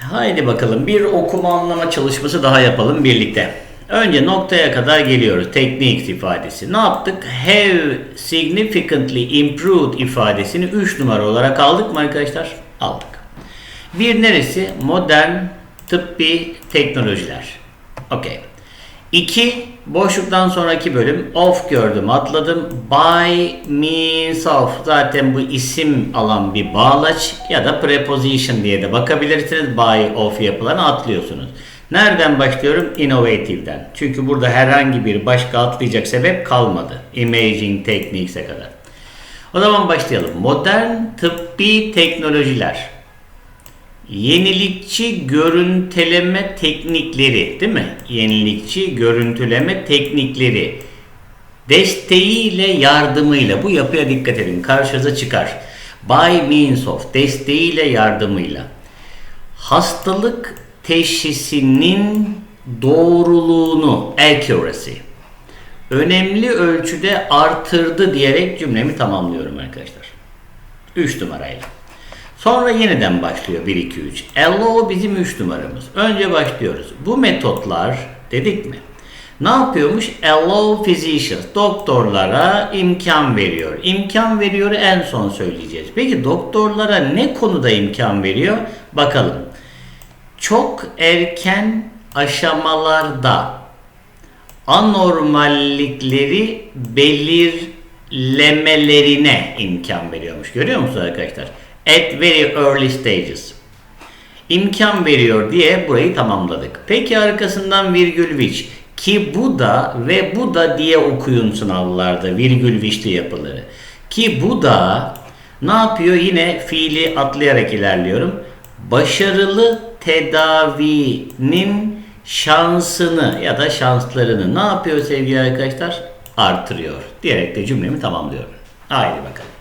Haydi bakalım bir okuma anlama çalışması daha yapalım birlikte. Önce noktaya kadar geliyoruz. Techniques ifadesi. Ne yaptık? Have significantly improved ifadesini 3 numara olarak aldık mı arkadaşlar? Aldık. Bir neresi? Modern tıbbi teknolojiler. Okey. İki, boşluktan sonraki bölüm of gördüm atladım. By means of zaten bu isim alan bir bağlaç ya da preposition diye de bakabilirsiniz. By of yapılanı atlıyorsunuz. Nereden başlıyorum? Innovative'den. Çünkü burada herhangi bir başka atlayacak sebep kalmadı. Imaging Techniques'e kadar. O zaman başlayalım. Modern tıbbi teknolojiler yenilikçi görüntüleme teknikleri değil mi? Yenilikçi görüntüleme teknikleri desteğiyle yardımıyla bu yapıya dikkat edin karşınıza çıkar. By means of desteğiyle yardımıyla hastalık teşhisinin doğruluğunu accuracy önemli ölçüde artırdı diyerek cümlemi tamamlıyorum arkadaşlar. 3 numarayla. Sonra yeniden başlıyor 1 2 3. Allow bizim 3 numaramız. Önce başlıyoruz. Bu metotlar dedik mi? Ne yapıyormuş? Allow physicians doktorlara imkan veriyor. İmkan veriyor en son söyleyeceğiz. Peki doktorlara ne konuda imkan veriyor? Bakalım. Çok erken aşamalarda anormallikleri belirlemelerine imkan veriyormuş. Görüyor musunuz arkadaşlar? At very early stages. İmkan veriyor diye burayı tamamladık. Peki arkasından virgül which ki bu da ve bu da diye okuyun sınavlarda virgül which'li yapıları. Ki bu da ne yapıyor? Yine fiili atlayarak ilerliyorum. Başarılı tedavinin şansını ya da şanslarını ne yapıyor sevgili arkadaşlar? Artırıyor. Diyerek de cümlemi tamamlıyorum. Haydi bakalım.